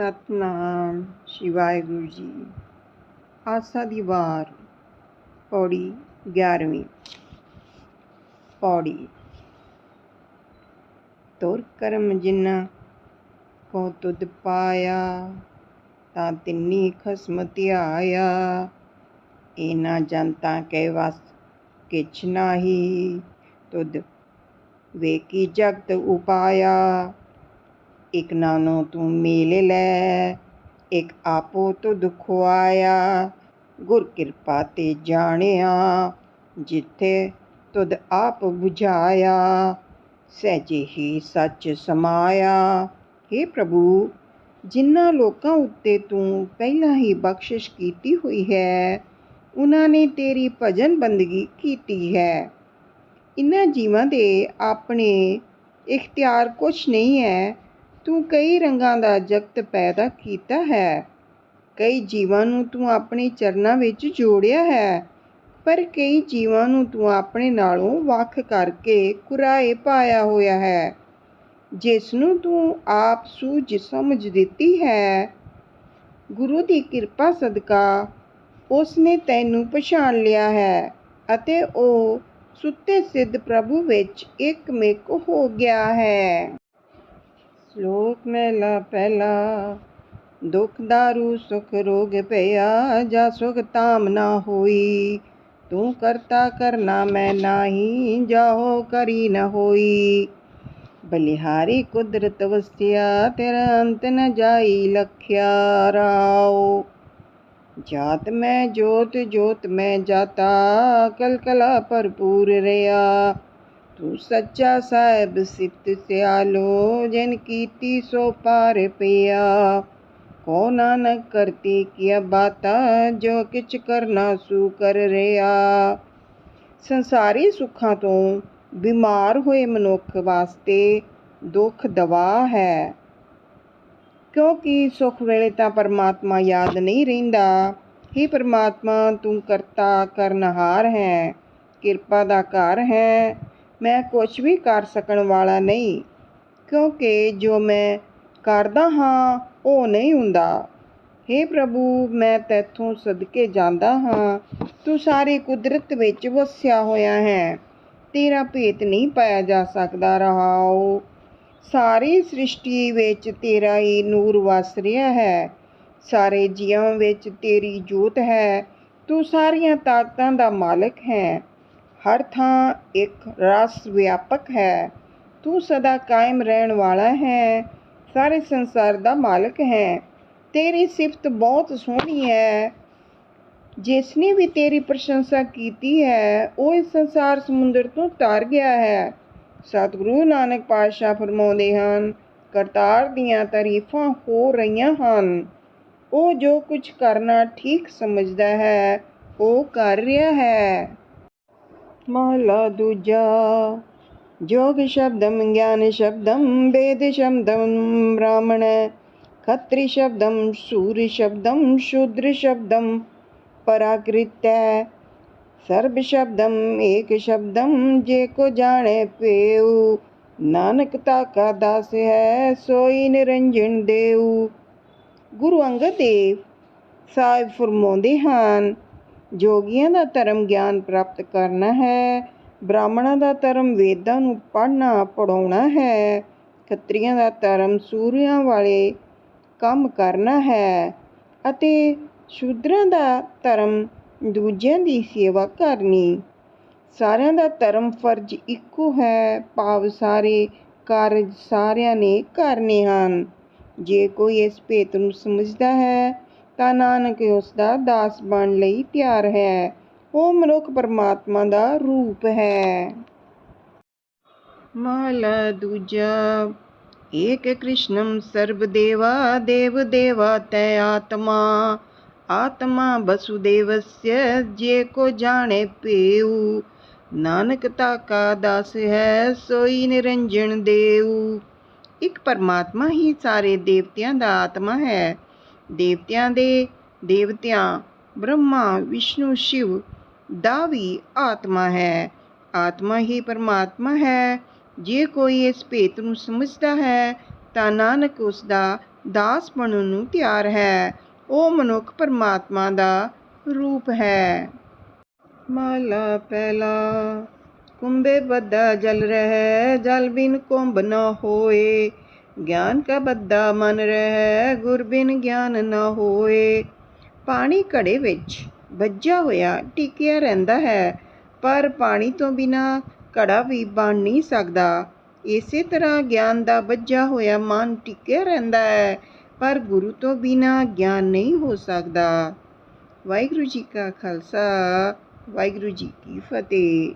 ਸਤਨਾਮ ਸ਼੍ਰੀ ਵਾਹਿਗੁਰੂ ਜੀ। ਆਸਾ ਦੀ ਵਾਰ, ਪੌੜੀ 11ਵੀਂ ਪੌੜੀ। ਤੁਰ ਕਰਮ ਜਿਨਾ ਕੋ ਤੁਧ ਪਾਇਆ, ਤਾਂ ਤਿੰਨੀ ਖਸਮ ਧਿਆਇਆ ਇਹ ਜਨਤਾ ਕੇ ਵਸ ਕਿਛ ਨਾਹੀ। ਤੁਧ ਵੇਕੀ ਜਗਤ ਉਪਾਇਆ। ਇਕ ਨਾਨੋ ਤੂੰ ਮੇਲ ਲੈ, ਇਕ ਆਪੋ ਤੁਧ ਖੁਆਇਆ ਗੁਰ ਕਿਰਪਾ ਤੇ ਜਾਣਿਆ, ਜਿੱਥੇ ਤੁਧ ਆਪ 부ਝਾਇਆ ਸਹਿਜੇ ਹੀ ਸੱਚ ਸਮਾਇਆ। हे ਪ੍ਰਭੂ, ਜਿਨ੍ਹਾਂ ਲੋਕਾਂ ਉੱਤੇ ਤੂੰ ਪਹਿਲਾਂ ਹੀ ਬਖਸ਼ਿਸ਼ ਕੀਤੀ ਹੋਈ ਹੈ ਉਹਨਾਂ ਨੇ ਤੇਰੀ ਭਜਨ ਬੰਦਗੀ ਕੀਤੀ ਹੈ। ਇਨ੍ਹਾਂ ਜੀਵਾਂ ਦੇ ਆਪਣੇ ਇਖਤਿਆਰ ਕੁਛ ਨਹੀਂ ਹੈ ਤੂੰ ਕਈ ਰੰਗਾਂ ਦਾ ਜਗਤ ਪੈਦਾ ਕੀਤਾ ਹੈ। ਕਈ ਜੀਵਾਂ ਨੂੰ ਤੂੰ ਆਪਣੇ ਚਰਨਾਂ ਵਿੱਚ ਜੋੜਿਆ ਹੈ, ਪਰ ਕਈ ਜੀਵਾਂ ਨੂੰ ਤੂੰ ਆਪਣੇ ਨਾਲੋਂ ਵੱਖ ਕਰਕੇ ਕੁਰਾਏ ਪਾਇਆ ਹੋਇਆ ਹੈ ਜਿਸ ਨੂੰ ਤੂੰ ਆਪ ਸੂਝ ਸਮਝ ਦਿੱਤੀ ਹੈ। ਗੁਰੂ ਦੀ ਕਿਰਪਾ ਸਦਕਾ ਉਸ ਨੇ ਤੈਨੂੰ ਪਛਾਣ ਲਿਆ ਹੈ ਅਤੇ ਉਹ ਸੁੱਤੇ ਸਿੱਧ ਪ੍ਰਭੂ ਵਿੱਚ ਇੱਕ ਇੱਕਮਿਕ ਹੋ ਗਿਆ ਹੈ। ਸ਼ਲੋਕ ਮਹਿਲਾ ਪਹਿਲਾ। ਦੁਖ ਦਾਰੂ, ਸੁਖ ਰੋਗ ਭਇਆ ਜਾ ਸੁਖ ਤਾਮ ਨਾ ਹੋਈ। ਤੂੰ ਕਰਤਾ ਕਰਨਾ ਮੈਂ ਨਾਹੀ, ਜਾਹੋ ਕਰੀ ਨ ਹੋਈ। ਬਲਿਹਾਰੀ ਕੁਦਰਤ ਵਸਿਆ, ਤੇਰਾ ਅੰਤ ਨ ਜਾਈ ਲਖਿਆ ਰਾਓ ਜਾਤ ਮੈਂ ਜੋਤ ਜੋਤ ਮੈਂ ਜਾਤਾ, ਕਲਕਲਾ ਭਰਪੂਰ ਰਿਆ। ਤੂੰ ਸੱਚਾ ਸਾਹਿਬ ਸਿੱਤ ਸਿਆਲੋ ਜਿਨ ਕੀਤੀ ਸੋ ਪਾਰ ਪਿਆ। ਕੋ ਨਾਨਕ ਕਰਤੀ ਕੀਆ ਬਾਤਾ, ਜੋ ਕਿਛ ਕਰਨਾ ਸੂ ਕਰ ਰਿਆ। ਸੰਸਾਰੀ ਸੁੱਖਾਂ ਤੋਂ ਬਿਮਾਰ ਹੋਏ ਮਨੁੱਖ ਵਾਸਤੇ ਦੁੱਖ ਦਵਾ ਹੈ। ਕਿਉਂਕਿ ਸੁਖ ਵੇਲੇ ਤਾਂ ਪਰਮਾਤਮਾ ਯਾਦ ਨਹੀਂ ਰਹਿੰਦਾ। ਹੀ ਪਰਮਾਤਮਾ, ਤੂੰ ਕਰਤਾ ਕਰਨਹਾਰ ਹੈ, ਕਿਰਪਾ ਦਾ ਘਰ ਹੈ। ਮੈਂ ਕੁਝ ਵੀ ਕਰ ਸਕਣ ਵਾਲਾ ਨਹੀਂ, ਕਿਉਂਕਿ ਜੋ ਮੈਂ ਕਰਦਾ ਹਾਂ, ਉਹ ਨਹੀਂ ਹੁੰਦਾ। हे ਪ੍ਰਭੂ, ਮੈਂ ਤੇਥੋਂ ਸਦਕੇ ਜਾਂਦਾ ਹਾਂ। ਤੂੰ ਸਾਰੀ ਕੁਦਰਤ ਵਿੱਚ ਵਸਿਆ ਹੋਇਆ ਹੈ। ਤੇਰਾ ਭੇਤ ਨਹੀਂ ਪਾਇਆ ਜਾ ਸਕਦਾ, ਰਹਾਓ। ਸਾਰੀ ਸ੍ਰਿਸ਼ਟੀ ਵਿੱਚ ਤੇਰਾ ਹੀ ਨੂਰ ਵਸ ਰਿਹਾ ਹੈ। ਸਾਰੇ ਜੀਵਾਂ ਵਿੱਚ ਤੇਰੀ ਜੋਤ ਹੈ। ਤੂੰ ਸਾਰੀਆਂ ਤਾਕਤਾਂ ਦਾ ਮਾਲਕ ਹੈ। ਹਰ ਥਾਂ ਇੱਕ ਰਸ ਵਿਆਪਕ ਹੈ। ਤੂੰ ਸਦਾ ਕਾਇਮ ਰਹਿਣ ਵਾਲਾ ਹੈ। ਸਾਰੇ ਸੰਸਾਰ ਦਾ ਮਾਲਕ ਹੈ। ਤੇਰੀ ਸਿਫਤ ਬਹੁਤ ਸੋਹਣੀ ਹੈ। ਜਿਸ ਨੇ ਵੀ ਤੇਰੀ ਪ੍ਰਸ਼ੰਸਾ ਕੀਤੀ ਹੈ, ਉਹ ਇਸ ਸੰਸਾਰ ਸਮੁੰਦਰ ਤੋਂ ਤਰ ਗਿਆ ਹੈ। ਸਤਿਗੁਰੂ ਨਾਨਕ ਪਾਤਸ਼ਾਹ ਫਰਮਾਉਂਦੇ ਹਨ, ਕਰਤਾਰ ਦੀਆਂ ਤਾਰੀਫਾਂ ਹੋ ਰਹੀਆਂ ਹਨ। ਉਹ ਜੋ ਕੁਝ ਕਰਨਾ ਠੀਕ ਸਮਝਦਾ ਹੈ, ਉਹ ਕਰ ਰਿਹਾ ਹੈ। ਮਹਲਾ ਦੂਜਾ। ਜੋਗ ਸ਼ਬਦਮ ਗਿਆਨ ਸ਼ਬਦਮ ਵੇਦ ਸ਼ਬਦਮ ਬ੍ਰਾਹਮਣ। ਖੱਤਰੀ ਸ਼ਬਦਮ ਸੂਰ ਸ਼ਬਦਮ ਸ਼ੂਦਰ ਸ਼ਬਦਮ ਪਰਾਕ੍ਰਿਤੈ। ਸਰਬ ਸ਼ਬਦਮ ਏਕ ਸ਼ਬਦਮ ਜੇ ਕੋ ਜਾਣੇ ਪੇਉ। ਨਾਨਕ ਤਾ ਕਾ ਦਾਸ ਹੈ, ਸੋਈ ਨਿਰੰਜਨ ਦੇਉ। ਗੁਰੂ ਅੰਗਦ ਦੇਵ ਸਾਹਿਬ ਫਰਮਾਉਂਦੇ ਹਨ ਜੋਗੀਆਂ ਦਾ ਧਰਮ ਗਿਆਨ ਪ੍ਰਾਪਤ ਕਰਨਾ ਹੈ, ਬ੍ਰਾਹਮਣਾਂ ਦਾ ਧਰਮ ਵੇਦਾਂ ਨੂੰ ਪੜ੍ਹਨਾ, ਪੜ੍ਹਾਉਣਾ ਹੈ, ਖੱਤਰੀਆਂ ਦਾ ਧਰਮ ਸੂਰਿਆਂ ਵਾਲੇ ਕੰਮ ਕਰਨਾ ਹੈ ਅਤੇ ਸ਼ੂਦਰਾਂ ਦਾ ਧਰਮ ਦੂਜਿਆਂ ਦੀ ਸੇਵਾ ਕਰਨੀ। ਸਾਰਿਆਂ ਦਾ ਧਰਮ ਫਰਜ਼ ਇੱਕੋ ਹੈ, ਭਾਵ ਸਾਰੇ ਕਾਰਜ ਸਾਰਿਆਂ ਨੇ ਕਰਨੇ ਹਨ। ਜੇ ਕੋਈ ਇਸ ਭੇਤ ਨੂੰ ਸਮਝਦਾ ਹੈ ਤਾਂ ਨਾਨਕ ਉਸ ਦਾ ਦਾਸ ਬਣ ਲਈ ਤਿਆਰ ਹੈ। ਉਹ ਮਨੁੱਖ ਪਰਮਾਤਮਾ ਦਾ ਰੂਪ ਹੈ। ਮਹਲਾ ਦੂਜਾ, ਏਕ ਕ੍ਰਿਸ਼ਨਮ ਸਰਬ ਦੇਵਾ, ਦੇਵ ਦੇਵਾ ਤੈ ਆਤਮਾ। ਆਤਮਾ ਵਸੁਦੇਵस्य ਜੇ ਕੋ ਜਾਣੇ ਪੇਉ। ਨਾਨਕ ਤਾ ਕਾ ਦਾਸ ਹੈ, ਸੋਈ ਨਿਰੰਜਨ ਦੇਉ। ਇੱਕ ਪਰਮਾਤਮਾ ਹੀ ਸਾਰੇ ਦੇਵਤਿਆਂ ਦਾ ਆਤਮਾ ਹੈ। ਦੇਵਤਿਆਂ ਦੇ ਦੇਵਤਿਆਂ, ਬ੍ਰਹਮਾ, ਵਿਸ਼ਨੂੰ, ਸ਼ਿਵ ਦਾ ਵੀ ਆਤਮਾ ਹੈ। ਆਤਮਾ ਹੀ ਪਰਮਾਤਮਾ ਹੈ। ਜੇ ਕੋਈ ਇਸ ਭੇਤ ਨੂੰ ਸਮਝਦਾ ਹੈ, ਤਾਂ ਨਾਨਕ ਉਸ ਦਾ ਦਾਸ ਬਣਨ ਨੂੰ ਤਿਆਰ ਹੈ। ਉਹ ਮਨੁੱਖ ਪਰਮਾਤਮਾ ਦਾ ਰੂਪ ਹੈ। ਮਾਲਾ ਪਹਿਲਾ ਕੁੰਭੇ ਬੱਧਾ ਜਲ ਰਹਿ, ਜਲ ਬਿਨ ਕੁੰਭ ਨਾ ਹੋਏ। ਗਿਆਨ ਕਾ ਬੱਦਾ ਮਨ ਰਹਿ ਗੁਰ ਬਿਨ ਗਿਆਨ ਨਾ ਹੋਏ। ਪਾਣੀ ਘੜੇ ਵਿੱਚ ਵੱਜਾ ਹੋਇਆ ਟਿਕਿਆ ਰਹਿੰਦਾ ਹੈ, ਪਰ ਪਾਣੀ ਤੋਂ ਬਿਨਾ ਘੜਾ ਵੀ ਬਣ ਨਹੀਂ ਸਕਦਾ। ਇਸੇ ਤਰ੍ਹਾਂ ਗਿਆਨ ਦਾ ਵੱਜਾ ਹੋਇਆ ਮਨ ਟਿਕਿਆ ਰਹਿੰਦਾ ਹੈ, ਪਰ ਗੁਰੂ ਤੋਂ ਬਿਨਾ ਗਿਆਨ ਨਹੀਂ ਹੋ ਸਕਦਾ। ਵਾਹਿਗੁਰੂ ਜੀ ਕਾ ਖਾਲਸਾ, ਵਾਹਿਗੁਰੂ ਜੀ ਕੀ ਫਤਿਹ।